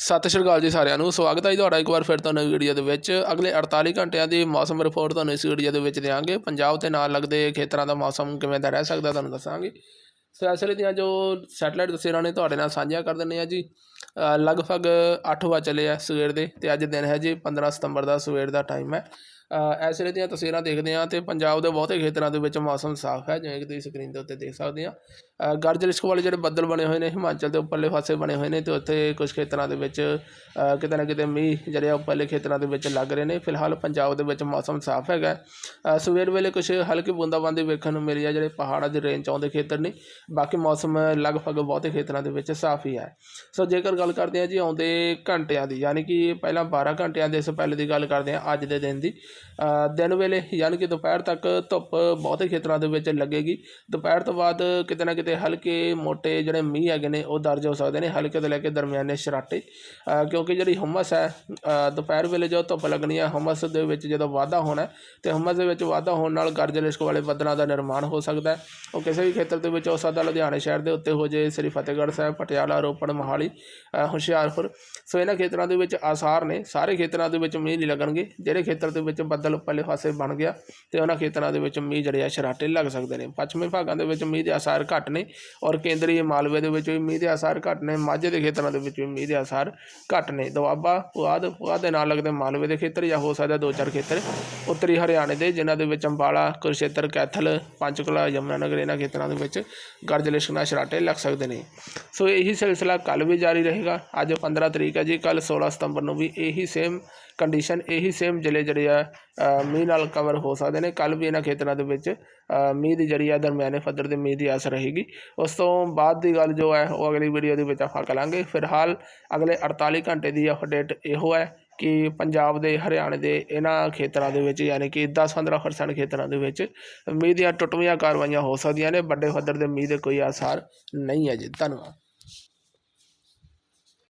ਸਤਿ ਸ਼੍ਰੀ ਅਕਾਲ ਜੀ ਸਾਰਿਆਂ ਨੂੰ। ਸਵਾਗਤ ਹੈ ਜੀ ਤੁਹਾਡਾ ਇੱਕ ਵਾਰ ਫਿਰ ਤੋਂ ਨਵੀਂ ਵੀਡੀਓ ਦੇ ਵਿੱਚ। ਅਗਲੇ 48 ਘੰਟਿਆਂ ਦੀ ਮੌਸਮ ਰਿਪੋਰਟ ਤੁਹਾਨੂੰ ਇਸ ਵੀਡੀਓ ਦੇ ਵਿੱਚ ਦੇਵਾਂਗੇ ਪੰਜਾਬ ਤੇ ਨਾਲ ਲੱਗਦੇ ਖੇਤਰਾਂ ਦਾ ਮੌਸਮ ਕਿਵੇਂ ਦਾ ਰਹਿ ਸਕਦਾ ਤੁਹਾਨੂੰ ਦੱਸਾਂਗੇ। ਸੋ ਦੀਆਂ ਜੋ ਸੈਟਲਾਈਟ ਤਸਵੀਰਾਂ ਨੇ ਤੁਹਾਡੇ ਨਾਲ ਸਾਂਝੀਆਂ ਕਰ ਦਿੰਦੇ ਆ ਜੀ ਲਗਭਗ 8 ਵਜੇ ਚੱਲੇ ਆ ਸਵੇਰ ਦੇ ਤੇ ਅੱਜ ਦਿਨ ਹੈ ਜੀ 15 ਸਤੰਬਰ ਦਾ ਸਵੇਰ ਦਾ ਟਾਈਮ ਹੈ। ਇਸ ਵੇਲੇ ਦੀਆਂ ਤਸਵੀਰਾਂ ਦੇਖਦੇ ਹਾਂ ਤੇ ਪੰਜਾਬ ਦੇ ਬਹੁਤੇ ਖੇਤਰਾਂ ਦੇ ਵਿੱਚ ਮੌਸਮ ਸਾਫ਼ ਹੈ, ਜਿਵੇਂ ਕਿ ਤੁਸੀਂ ਸਕਰੀਨ ਦੇ ਉੱਤੇ ਦੇਖ ਸਕਦੇ ਆ ਗਰਜ ਲਿਸ਼ਕ ਵਾਲੇ ਜਿਹੜੇ ਬੱਦਲ ਬਣੇ ਹੋਏ ਨੇ, ਹਿਮਾਚਲ ਦੇ ਉੱਪਰਲੇ ਪਾਸੇ ਬਣੇ ਹੋਏ ਨੇ ਤੇ ਉੱਥੇ ਕੁਝ ਖੇਤਰਾਂ ਦੇ ਵਿੱਚ ਕਿਤੇ ਨਾ ਕਿਤੇ ਮੀਂਹ ਜਿਹੜੇ ਆ ਉੱਪਰਲੇ ਖੇਤਰਾਂ ਦੇ ਵਿੱਚ ਲੱਗ ਰਹੇ ਨੇ। ਫਿਲਹਾਲ ਪੰਜਾਬ ਦੇ ਵਿੱਚ ਮੌਸਮ ਸਾਫ਼ ਹੈਗਾ। ਸਵੇਰ ਵੇਲੇ ਕੁਝ ਹਲਕੀ ਬੂੰਦਾਬਾਂਦੀ ਵੇਖਣ ਨੂੰ ਮਿਲੀ ਆ, ਜਿਹੜੇ ਪਹਾੜਾਂ ਦੇ ਰੇਂਜ 'ਚ ਆਉਂਦੇ ਖੇਤਰ ਨੇ। ਬਾਕੀ ਮੌਸਮ ਲਗਭਗ ਬਹੁਤੇ ਖੇਤਰਾਂ ਦੇ ਵਿੱਚ ਸਾਫ਼ ਹੀ ਹੈ। ਸੋ ਜੇਕਰ ਗੱਲ ਕਰਦੇ ਹਾਂ ਜੀ ਆਉਂਦੇ ਘੰਟਿਆਂ ਦੀ, ਯਾਨੀ ਕਿ ਪਹਿਲਾਂ 12 ਘੰਟਿਆਂ ਦੇ ਇਸ ਪਹਿਲੇ ਦੀ ਗੱਲ ਕਰਦੇ ਹਾਂ, ਅੱਜ ਦੇ ਦਿਨ ਦੀ ਦਿਨ ਵੇਲੇ ਯਾਨੀ ਕਿ ਦੁਪਹਿਰ ਤੱਕ ਧੁੱਪ ਬਹੁਤੇ ਖੇਤਰਾਂ ਦੇ ਵਿੱਚ ਲੱਗੇਗੀ। ਦੁਪਹਿਰ ਤੋਂ ਬਾਅਦ ਕਿਤੇ ਨਾ ਕਿਤੇ ਹਲਕੇ ਮੋٹے ਜਿਹੜੇ ਮੀਂਹ ਹੈਗੇ ਨੇ, ਉਹ ਦਰਜ ਹੋ ਸਕਦੇ ਨੇ ਹਲਕੇ ਤੋਂ ਲੈ ਕੇ ਦਰਮਿਆਨੇ ਸ਼ਰਾਟੇ। ਕਿਉਂਕਿ ਜਿਹੜੀ ਹਮਸ ਹੈ ਦੁਪਹਿਰ ਵੇਲੇ ਜਦੋਂ ਧੁੱਪ ਲੱਗਣੀ ਹੈ, ਹਮਸ ਦੇ ਵਿੱਚ ਜਦੋਂ ਵਾਧਾ ਹੋਣਾ ਹੈ, ਤੇ ਹਮਸ ਦੇ ਵਿੱਚ ਵਾਧਾ ਹੋਣ ਨਾਲ ਗਰਜ ਲਿਸ਼ਕ ਵਾਲੇ ਬੱਦਲਾਂ ਦਾ ਨਿਰਮਾਣ ਹੋ ਸਕਦਾ ਹੈ। ਉਹ ਕਿਸੇ ਵੀ ਖੇਤਰ ਦੇ ਵਿੱਚ ਹੋ ਸਕਦਾ ਲੁਧਿਆਣੇ ਸ਼ਹਿਰ ਦੇ ਉੱਤੇ ਹੋ ਜੇ, ਸ੍ਰੀ ਫਤਿਹਗੜ੍ਹ ਸਾਹਿਬ, ਪਟਿਆਲਾ, ਰੋਪੜ, ਮੋਹਾਲੀ ਹੁਸ਼ਿਆਰਪੁਰ। ਸੋ ਇਹਨਾਂ ਖੇਤਰਾਂ ਦੇ ਵਿੱਚ ਆਸਾਰ ਨੇ। ਸਾਰੇ ਖੇਤਰਾਂ ਦੇ ਵਿੱਚ ਮੀਂਹ ਨਹੀਂ ਲੱਗਣਗੇ। ਜਿਹੜੇ ਖੇਤਰ ਦੇ ਵਿੱਚ ਬੱਦਲ ਉੱਪਰਲੇ ਪਾਸੇ ਬਣ ਗਿਆ ਤੇ ਉਹਨਾਂ ਖੇਤਰਾਂ ਦੇ ਵਿੱਚ ਮੀਂਹ ਜਿਹੜੇ ਆ ਸ਼ਰਾਟੇ ਲੱਗ ਸਕਦੇ ਨੇ। ਪੱਛਮੀ ਭਾਗਾਂ ਦੇ ਵਿੱਚ ਮੀਂਹ ਦੇ ਆਸਾਰ ਘੱਟ ਨੇ ਔਰ ਕੇਂਦਰੀ ਮਾਲਵੇ ਦੇ ਵਿੱਚ ਵੀ ਮੀਂਹ ਦੇ ਆਸਾਰ ਘੱਟ ਨੇ, ਮਾਝੇ ਦੇ ਖੇਤਰਾਂ ਦੇ ਵਿੱਚ ਵੀ ਮੀਂਹ ਦੇ ਆਸਾਰ ਘੱਟ ਨੇ। ਦੁਆਬਾ, ਪੁਆਧ ਪੁਆਧ ਦੇ ਨਾਲ ਲੱਗਦੇ ਮਾਲਵੇ ਦੇ ਖੇਤਰ ਜਾਂ ਹੋ ਸਕਦਾ ਦੋ ਚਾਰ ਖੇਤਰ। ਉੱਤਰੀ ਹਰਿਆਣੇ ਦੇ, ਜਿਨ੍ਹਾਂ ਦੇ ਵਿੱਚ ਅੰਬਾਲਾ ਕੁਰਸ਼ੇਤਰ ਕੈਥਲ, ਪੰਚਕੁਲਾ, ਯਮੁਨਾਨਗਰ ਇਹਨਾਂ ਖੇਤਰਾਂ ਦੇ ਵਿੱਚ ਗਰਜ ਲਿਸ਼ਕਣਾ ਸ਼ਰਾਟੇ ਲੱਗ ਸਕਦੇ ਨੇ। ਸੋ ਇਹੀ ਸਿਲਸਿਲਾ ਕੱਲ ਵੀ ਜਾਰੀ ਰਹੇਗਾ। ਅੱਜ 15 ਤਰੀਕ ਹੈ ਜੀ। ਕੱਲ 16 ਸਤੰਬਰ ਨੂੰ ਵੀ ਇਹੀ ਸੇਮ ਕੰਡੀਸ਼ਨ ਇਹੀ ਸੇਮ ਜ਼ਿਲ੍ਹੇ ਜਿਹੜੇ ਆ ਮੀਂਹ ਨਾਲ ਕਵਰ ਹੋ ਸਕਦੇ ਨੇ। ਕੱਲ ਵੀ ਇਹਨਾਂ ਖੇਤਰਾਂ ਦੇ ਵਿੱਚ ਮੀਂਹ ਦੀ ਜਿਹੜੀ ਆ ਦਰਮਿਆਨੇ ਪੱਧਰ ਦੇ ਮੀਂਹ ਦੀ ਆਸ ਰਹੇਗੀ। ਉਸ ਤੋਂ ਬਾਅਦ ਦੀ ਗੱਲ ਜੋ ਹੈ, ਉਹ ਅਗਲੀ ਵੀਡੀਓ ਦੇ ਵਿੱਚ ਆਪਾਂ ਕਰਾਂਗੇ। ਫਿਲਹਾਲ ਅਗਲੇ 48 ਘੰਟੇ ਦੀ ਅਪਡੇਟ ਇਹੋ ਹੈ ਕਿ ਪੰਜਾਬ ਦੇ, ਹਰਿਆਣੇ ਦੇ ਇਹਨਾਂ ਖੇਤਰਾਂ ਦੇ ਵਿੱਚ, ਯਾਨੀ ਕਿ 10-15% ਖੇਤਰਾਂ ਦੇ ਵਿੱਚ ਮੀਂਹ ਦੀਆਂ ਟੁੱਟਵੀਆਂ ਕਾਰਵਾਈਆਂ ਹੋ ਸਕਦੀਆਂ ਨੇ। ਵੱਡੇ ਪੱਧਰ ਦੇ ਮੀਂਹ ਦੇ ਕੋਈ ਆਸਾਰ ਨਹੀਂ ਹੈ ਜੀ। ਧੰਨਵਾਦ।